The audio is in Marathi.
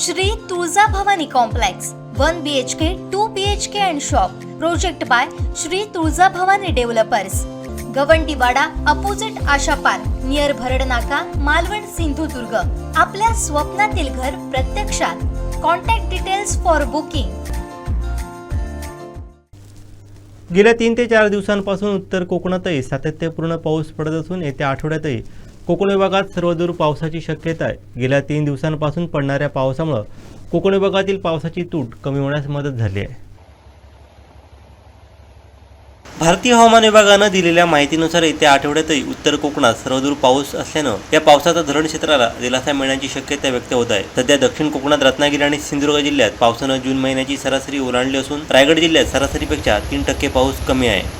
Shri Tulja Bhavani complex one B H K two B H K and shop project by Shri Tulja Bhavani developers Gavandiwada opposite Asha park near Bharad नाका मालवण सिंधुदुर्ग. आपल्या स्वप्नातील घर प्रत्यक्षात. कॉन्टॅक्ट डिटेल्स फॉर बुकिंग गेल्या तीन ते चार दिवसांपासून उत्तर कोकणातही सातत्यपूर्ण पाऊस पडत असून येत्या आठवड्यातही कोकण विभागात सर्वदूर पावसाची शक्यता आहे. गेल्या तीन दिवसांपासून पडणाऱ्या पावसामुळं कोकण विभागातील पावसाची तूट कमी होण्यास मदत झाली आहे. भारतीय हवामान विभागानं दिलेल्या माहितीनुसार येत्या आठवड्यातही उत्तर कोकणात सर्वदूर पाऊस असल्यानं या पावसाचा धरण क्षेत्राला दिलासा मिळण्याची शक्यता व्यक्त होत आहे. सध्या दक्षिण कोकणात रत्नागिरी आणि सिंधुदुर्ग जिल्ह्यात पावसानं जून महिन्याची सरासरी ओलांडली असून रायगड जिल्ह्यात सरासरीपेक्षा तीन टक्के पाऊस कमी आहे.